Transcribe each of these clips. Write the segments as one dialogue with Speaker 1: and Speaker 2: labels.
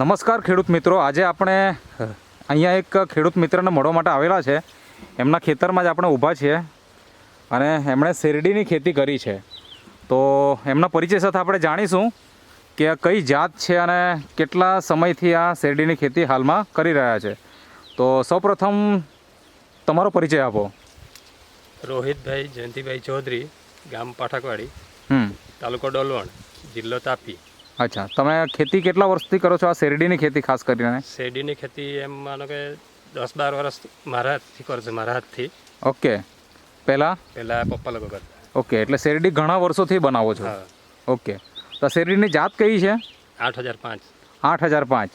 Speaker 1: નમસ્કાર ખેડૂત મિત્રો. આજે આપણે અહીંયા એક ખેડૂત મિત્રને મળવા માટે આવેલા છે. એમના ખેતરમાં જ આપણે ઊભા છીએ અને એમણે શેરડીની ખેતી કરી છે. તો એમના પરિચય સાથે આપણે જાણીશું કે આ કઈ જાત છે અને કેટલા સમયથી આ શેરડીની ખેતી હાલમાં કરી રહ્યા છે. તો સૌપ્રથમ તમારો પરિચય આપો.
Speaker 2: રોહિતભાઈ જયંતિભાઈ ચૌધરી ગામ પાઠકવાડી
Speaker 1: હમ.
Speaker 2: તાલુકો ડોલવણ જિલ્લો તાપી.
Speaker 1: અચ્છા. તમે ખેતી કેટલા વર્ષથી કરો છો આ શેરડીની ખેતી ખાસ કરીને?
Speaker 2: શેરડીની ખેતી એમ માનો કે દસ બાર વર્ષ મારા હાથથી છો મારા હાથથી.
Speaker 1: ઓકે. પહેલાં?
Speaker 2: પહેલાં પપ્પા લોકો કરતા.
Speaker 1: ઓકે એટલે શેરડી ઘણા વર્ષોથી બનાવો છો? ઓકે. તો શેરડીની જાત કઈ છે?
Speaker 2: આઠ હજાર પાંચ.
Speaker 1: આઠ હજાર પાંચ.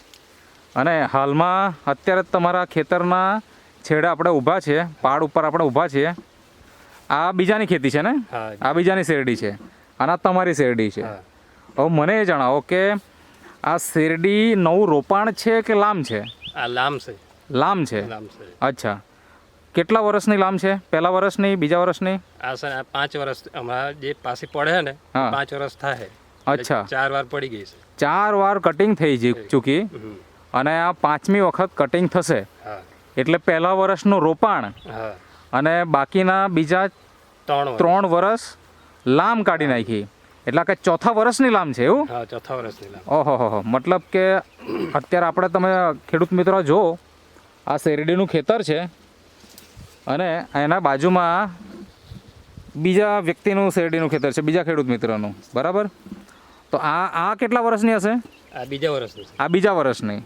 Speaker 1: અને હાલમાં અત્યારે તમારા ખેતરના છેડે આપણે ઊભા છીએ પહાડ ઉપર આપણે ઊભા છીએ. આ બીજાની ખેતી છે ને? આ બીજાની શેરડી છે. અને આ તમારી શેરડી છે. હવે મને એ જણાવો કે આ શેરડી નવું રોપાણ છે કે લામ છે?
Speaker 2: આ લામ છે.
Speaker 1: લામ છે? અચ્છા. કેટલા વર્ષની લામ છે? પહેલા વર્ષની બીજા વર્ષની?
Speaker 2: આ સર આ પાંચ વર્ષ હમણાં જે પાછી પડે ને. પાંચ વર્ષ થાય.
Speaker 1: અચ્છા.
Speaker 2: ચાર વાર પડી ગઈ છે.
Speaker 1: ચાર વાર કટિંગ થઈ ગઈ ચૂકી. અને આ પાંચમી વખત કટિંગ થશે. એટલે પહેલા વર્ષનું રોપાણ. અને બાકીના બીજા
Speaker 2: ત્રણ વર્ષ.
Speaker 1: ત્રણ વર્ષ લામ કાઢી નાખી. એટલે કે ચોથા વર્ષની લામ છે એવું?
Speaker 2: હા ચોથા વર્ષની લામ.
Speaker 1: ઓહો હો મતલબ કે અત્યારે આપણે તમે ખેડૂત મિત્રો જો આ શેરડીનું ખેતર છે અને એના બાજુમાં બીજા વ્યક્તિનું શેરડીનું ખેતર છે બીજા ખેડૂત મિત્રનું. બરાબર? તો આ આ કેટલા વર્ષની હશે?
Speaker 2: આ બીજા વર્ષની
Speaker 1: આ બીજા વર્ષની.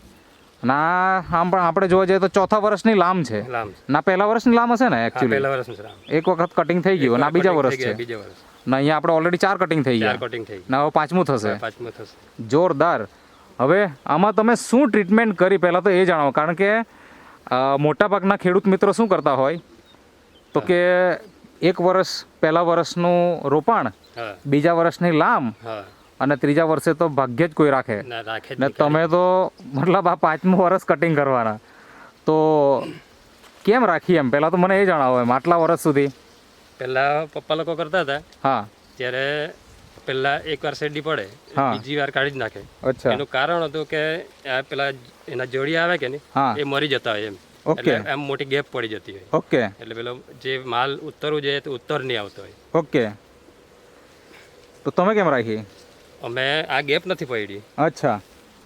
Speaker 1: ના આ આમ પણ આપણે જોવા જઈએ તો ચોથા વર્ષની લામ છે. ના પહેલા વર્ષની લામ હશે ને એકચ્યુઅલી એક વખત કટિંગ થઈ ગયું ના બીજા વર્ષ છે.
Speaker 2: બીજા વર્ષ.
Speaker 1: ને અહીંયા આપણે ઓલરેડી ચાર કટિંગ થઈ ગયા.
Speaker 2: કટિંગ થઈ
Speaker 1: ને હવે પાંચમું થશે.
Speaker 2: પાંચમું થશે.
Speaker 1: જોરદાર. હવે આમાં તમે શું ટ્રીટમેન્ટ કરી પહેલાં તો એ જણાવો. કારણ કે મોટા મોટાભાગના ખેડૂત મિત્રો શું કરતા હોય? તો કે એક વર્ષ પહેલા વર્ષનું રોપાણ બીજા વર્ષની લામ અને ત્રીજા વર્ષે તો ભાગ્યે જ કોઈ રાખે.
Speaker 2: ને
Speaker 1: તમે તો મતલબ આ પાંચમું વર્ષ કટિંગ કરવાના. તો કેમ રાખી એમ? પહેલાં તો મને એ જણાવો એમ આટલા વર્ષ સુધી.
Speaker 2: પહેલા પપ્પા લોકો કરતા હતા.
Speaker 1: હા.
Speaker 2: ત્યારે પહેલા એક વાર શેરડી પડે બીજી વાર કાઢી જ નાખે. એનું કારણ હતું કે આ પેલા એના જોડી આવે કે નહીં એ મરી જતા હોય એમ.
Speaker 1: ઓકે.
Speaker 2: એટલે એમ મોટી ગેપ પડી જતી હોય.
Speaker 1: ઓકે.
Speaker 2: એટલે પેલો જે માલ ઉત્તરવું જોઈએ તો ઉત્તર નહીં આવતો હોય.
Speaker 1: ઓકે. તો તમે કેમ રાખી?
Speaker 2: અમે આ ગેપ નથી પડી.
Speaker 1: અચ્છા.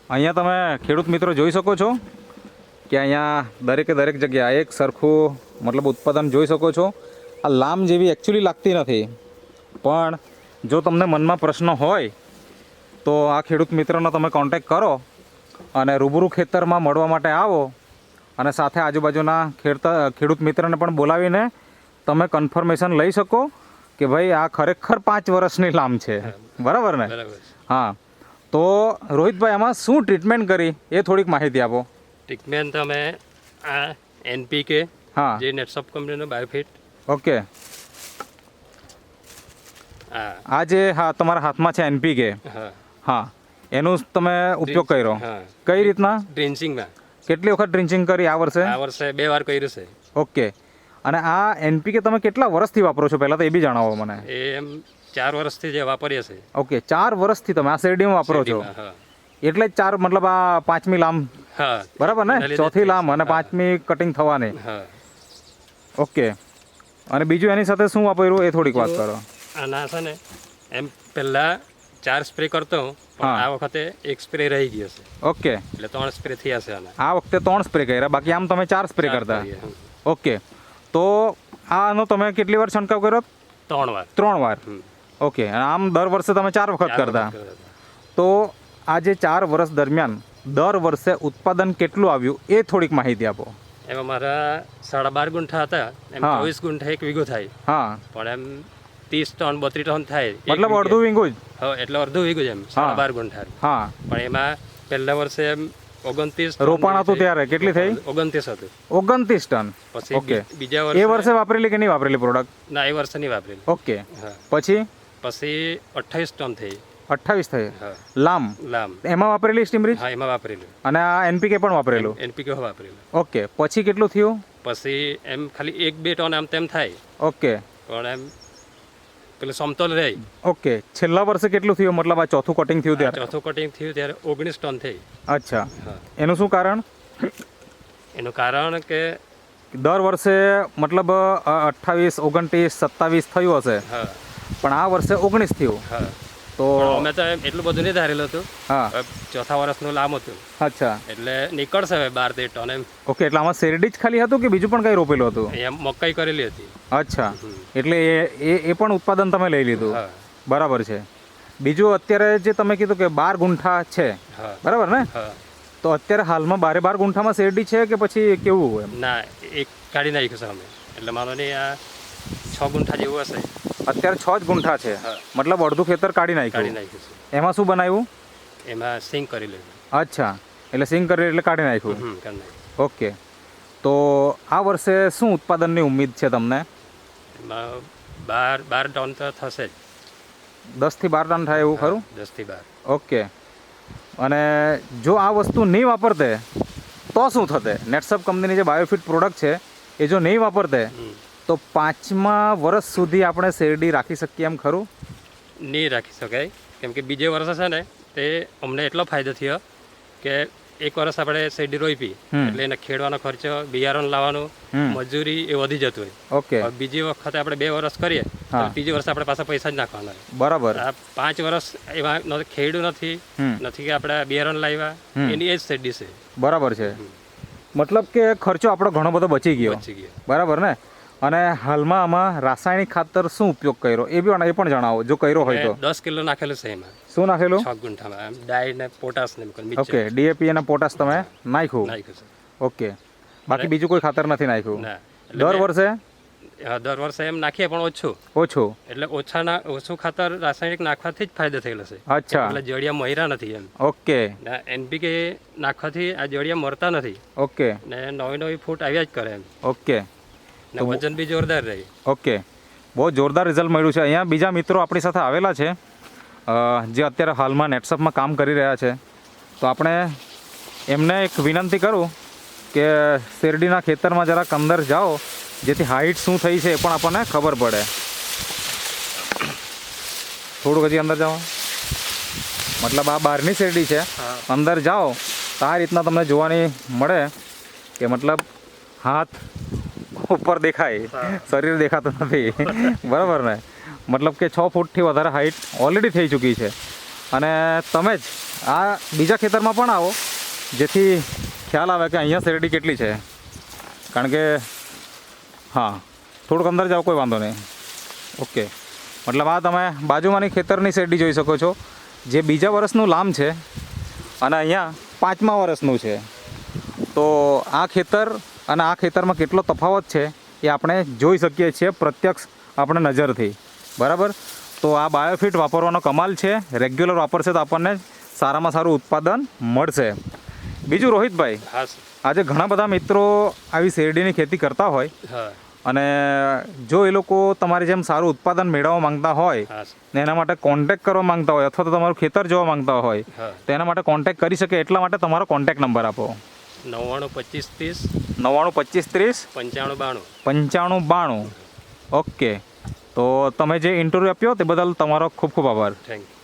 Speaker 1: અહીંયા તમે ખેડૂત મિત્રો જોઈ શકો છો કે અહીંયા દરેકે દરેક જગ્યા એક સરખું મતલબ ઉત્પાદન જોઈ શકો છો. આ લામ જેવી એકચ્યુઅલી લાગતી નથી. પણ જો તમને મનમાં પ્રશ્ન હોય તો આ ખેડૂત મિત્રનો તમે કોન્ટેક કરો અને રૂબરૂ ખેતરમાં મળવા માટે આવો અને સાથે આજુબાજુના ખેડતા ખેડૂત મિત્રને પણ બોલાવીને તમે કન્ફર્મેશન લઈ શકો કે ભાઈ આ ખરેખર પાંચ વર્ષની લામ છે. બરાબર ને? હા. તો રોહિતભાઈ આમાં શું ટ્રીટમેન્ટ કરી? એ થોડીક માહિતી આપો.
Speaker 2: ટ્રીટમેન્ટ તમે આ એનપીકે
Speaker 1: હા.
Speaker 2: જે નેટસોપ કંપનીનો બાયોફિટ
Speaker 1: ઓકે. આ જે હા તમારા હાથમાં છે એનપીકે
Speaker 2: હા.
Speaker 1: એનો તમે ઉપયોગ કર્યો. કઈ રીતના?
Speaker 2: ડ્રિન્ચિંગમાં
Speaker 1: કેટલી વખત ડ્રિન્ચિંગ કરી આ વર્ષે?
Speaker 2: આ વર્ષે બે વાર કર્યું છે.
Speaker 1: ઓકે. અને આ એનપીકે તમે કેટલા વર્ષથી વાપરો છો પહેલાં તો એ બી જણાવો મને.
Speaker 2: એમ ચાર વર્ષથી જે વાપરીએ છે.
Speaker 1: ઓકે ચાર વર્ષથી તમે આ શેરડીમાં વાપરો છો? એટલે ચાર મતલબ આ પાંચમી લામ. બરાબર ને? ચોથી લામ અને પાંચમી કટિંગ થવાની. ઓકે. અને બીજું એની સાથે શું વાપર્યું એ થોડીક વાત કરો.
Speaker 2: આના છે ને એમ પહેલા ચાર સ્પ્રે કરતો હું પણ આ વખતે એક સ્પ્રે રહી ગયો છે.
Speaker 1: ઓકે.
Speaker 2: એટલે ત્રણ સ્પ્રે થયા છે આના.
Speaker 1: આ વખતે ત્રણ સ્પ્રે કર્યા બાકી આમ તમે ચાર સ્પ્રે કરતા. ઓકે. તો આનો તમે કેટલી વાર છંટકાવ કર્યો?
Speaker 2: ત્રણ વાર.
Speaker 1: ત્રણ વાર. ઓકે અને આમ દર વર્ષે તમે ચાર વખત કરતા. તો આ જે ચાર વર્ષ દરમિયાન દર વર્ષે ઉત્પાદન કેટલું આવ્યું એ થોડીક માહિતી આપો.
Speaker 2: એમાં મારા સાડા બાર ગુંઠા હતા. એમ ચોવીસ ગુંઠા એક વીઘો થાય.
Speaker 1: હા.
Speaker 2: પણ એમ ત્રીસ ટન બત્રીસ ટન થાય
Speaker 1: મતલબ અડધું વીંગું જ?
Speaker 2: હા એટલે અડધું વીઘું જ એમ સાડા બાર ગુંઠા
Speaker 1: હા.
Speaker 2: પણ એમાં પહેલા વર્ષે એમ ઓગણત્રીસ
Speaker 1: રોપણ હતું ત્યારે કેટલી થઈ.
Speaker 2: ઓગણત્રીસ હતું.
Speaker 1: ઓગણત્રીસ ટન.
Speaker 2: પછી
Speaker 1: ઓકે.
Speaker 2: બીજા બીજા
Speaker 1: એ
Speaker 2: વર્ષે
Speaker 1: વર્ષે વાપરેલી કે નહીં વાપરેલી પ્રોડક્ટ
Speaker 2: ના એ વર્ષે નહીં વાપરેલી.
Speaker 1: ઓકે. પછી?
Speaker 2: પછી અઠ્ઠાવીસ ટન થઈ.
Speaker 1: અઠ્ઠાવીસ થઈ. લામ.
Speaker 2: લામ.
Speaker 1: એમાં વાપરેલી સ્ટીમરીજ
Speaker 2: હા એમાં વાપરેલું.
Speaker 1: અને આ એનપીકે પણ વાપરેલું?
Speaker 2: એનપીકે વાપરેલું.
Speaker 1: ઓકે પછી કેટલું થયું?
Speaker 2: પછી એમ ખાલી એક બે ટન આમ તેમ થાય.
Speaker 1: ઓકે.
Speaker 2: પણ એમ પેલું સમતોલ રહે.
Speaker 1: ઓકે છેલ્લા વર્ષે કેટલું થયું? મતલબ આ ચોથું કટિંગ થયું ત્યારે?
Speaker 2: ચોથું કટિંગ થયું ત્યારે ઓગણીસ ટન થઈ.
Speaker 1: અચ્છા. એનું શું કારણ?
Speaker 2: એનું કારણ કે
Speaker 1: દર વર્ષે મતલબ અઠ્ઠાવીસ ઓગણત્રીસ સત્તાવીસ થયું હશે.
Speaker 2: હા.
Speaker 1: પણ આ વર્ષે ઓગણીસ થયું.
Speaker 2: હા.
Speaker 1: તો
Speaker 2: અમે તો એટલું બધું નહીં ધારેલું હતું.
Speaker 1: હા.
Speaker 2: ચોથા વર્ષનું લાંબ હતું.
Speaker 1: અચ્છા.
Speaker 2: એટલે નીકળશે હવે બાર તેર ટન એમ.
Speaker 1: ઓકે એટલે આમાં શેરડી જ ખાલી હતું કે બીજું પણ કંઈ રોપેલું હતું?
Speaker 2: એમ મકાઈ કરેલી હતી.
Speaker 1: અચ્છા. એટલે એ એ એ પણ ઉત્પાદન તમે લઈ લીધું? બરાબર છે. બીજું અત્યારે જે તમે કીધું કે બાર ગુંઠા છે. બરાબર ને? તો અત્યારે હાલમાં બારે બાર ગુંઠામાં શેરડી છે કે પછી કેવું એમ?
Speaker 2: ના એક કાઢી નાખ્યું છે અમે. એટલે માનો નહીં આ છ ગુંઠા જેવું હશે.
Speaker 1: અત્યારે છ જ ગુંઠા છે. મતલબ અડધું ખેતર કાઢી નાખ્યું. એમાં શું બનાવ્યું?
Speaker 2: એમાં સિંગ કરી લીધું.
Speaker 1: અચ્છા. એટલે સિંગ કરી એટલે કાઢી નાખ્યું? ઓકે. તો આ વર્ષે શું ઉત્પાદનની ઉમ્મીદ છે તમને?
Speaker 2: બાર બાર ટન તો થશે જ.
Speaker 1: દસથી બાર ટન થાય એવું ખરું?
Speaker 2: દસથી બાર.
Speaker 1: ઓકે. અને જો આ વસ્તુ નહીં વાપરતે તો શું થતે? નેટસપ કંપનીની જે બાયોફિટ પ્રોડક્ટ છે એ જો નહીં વાપરતે. તો પાંચમા વર્ષ સુધી આપણે શેરડી રાખી શકીએ એમ ખરું?
Speaker 2: નહીં રાખી શકાય. કેમ કે બીજે વર્ષે છે ને તે અમને એટલો ફાયદો થયો કે એક વર્ષ આપણે શેરડી રોપી. એટલે એને ખેડવાનો ખર્ચો બિયારણ લાવવાનું મજૂરી એ વધી જતું હોય.
Speaker 1: ઓકે.
Speaker 2: બીજી વખતે આપણે બે વર્ષ કરીએ. ત્રીજી વર્ષ આપણે પાછા પૈસા જ નાખવાના.
Speaker 1: બરાબર.
Speaker 2: પાંચ વર્ષ એવા ખેડ્યું નથી. નથી કે આપણે બિયારણ લાવ્યા. એની એ જ શેરડી છે.
Speaker 1: બરાબર છે. મતલબ કે ખર્ચો આપણો ઘણો બધો બચી ગયા. બરાબર ને? અને હાલમાં આમાં રાસાયણિક ખાતર શું ઉપયોગ કર્યો? એ બી એ પણ જણાવો જો કર્યો હોય તો.
Speaker 2: દસ કિલો નાખેલું છે એમાં.
Speaker 1: શું નાખેલું?
Speaker 2: છ ગુંઠામાં ડાય ને પોટાશ ને
Speaker 1: ઓકે ડીએપી અને પોટાશ તમે નાખ્યું?
Speaker 2: નાખ્યું
Speaker 1: ઓકે બાકી બીજું કોઈ ખાતર નથી નાખ્યું? દર વર્ષે?
Speaker 2: દર વર્ષે એમ નાખીએ પણ ઓછું.
Speaker 1: ઓછું?
Speaker 2: એટલે ઓછા ઓછું ખાતર રાસાયણિક નાખવાથી જ ફાયદો થયેલો છે.
Speaker 1: અચ્છા.
Speaker 2: એટલે જડિયા મર્યા નથી એમ.
Speaker 1: ઓકે.
Speaker 2: એનપીકે નાખવાથી આ જડિયા મરતા નથી.
Speaker 1: ઓકે.
Speaker 2: ને નવી નવી ફૂટ આવ્યા જ કરે એમ.
Speaker 1: ઓકે.
Speaker 2: વજન બી જોરદાર રહે.
Speaker 1: ઓકે. બહુ જોરદાર રિઝલ્ટ મળ્યું છે. અહીંયા બીજા મિત્રો આપણી સાથે આવેલા છે. જે અત્યારે હાલમાં નેટસપમાં કામ કરી રહ્યા છે. તો આપણે એમને એક વિનંતી કરું કે શેરડીના ખેતરમાં જરાક અંદર જાઓ. જેથી હાઇટ શું થઈ છે એ પણ આપણને ખબર પડે. થોડુંક હજી અંદર જાઓ. મતલબ આ બહારની શેરડી છે. અંદર જાઓ. તો આ રીતના તમને જોવાની મળે કે મતલબ હાથ ઉપર દેખાય. શરીર દેખાતું નથી. બરાબર ને? મતલબ કે છ ફૂટથી વધારે હાઈટ ઓલરેડી થઈ ચૂકી છે. અને તમે જ આ બીજા ખેતરમાં પણ આવો. જેથી ખ્યાલ આવે કે અહીંયા શેરડી કેટલી છે. કારણ કે હા થોડુંક અંદર જાઓ કોઈ વાંધો નહીં. ઓકે. મતલબ આ તમે બાજુમાંની ખેતરની શેરડી જોઈ શકો છો. જે બીજા વર્ષનું લામ છે અને અહીંયા પાંચમા વર્ષનું છે. તો આ ખેતર અને આ ખેતરમાં કેટલો તફાવત છે એ આપણે જોઈ શકીએ છીએ પ્રત્યક્ષ આપણે નજરથી. બરાબર? તો આ બાયોફિટ વાપરવાનો કમાલ છે. રેગ્યુલર વાપરશે તો આપણને સારામાં સારું ઉત્પાદન મળશે. બીજું રોહિતભાઈ આજે ઘણા બધા મિત્રો આવી શેરડીની ખેતી કરતા હોય અને જો એ લોકો તમારી જેમ સારું ઉત્પાદન મેળવવા માંગતા હોય ને એના માટે કોન્ટેક કરવા માંગતા હોય અથવા તો તમારું ખેતર જોવા માંગતા હોય તો એના માટે કોન્ટેક કરી શકે એટલા માટે તમારો કોન્ટેક નંબર આપો.
Speaker 2: નવ્વાણું પચીસ ત્રીસ.
Speaker 1: નવ્વાણું પચીસ ત્રીસ.
Speaker 2: પંચાણું બાણું.
Speaker 1: પંચાણું બાણું. ઓકે. તો તમે જે ઇન્ટરવ્યૂ આપ્યો તે બદલ તમારો ખૂબ ખૂબ આભાર.
Speaker 2: Thank you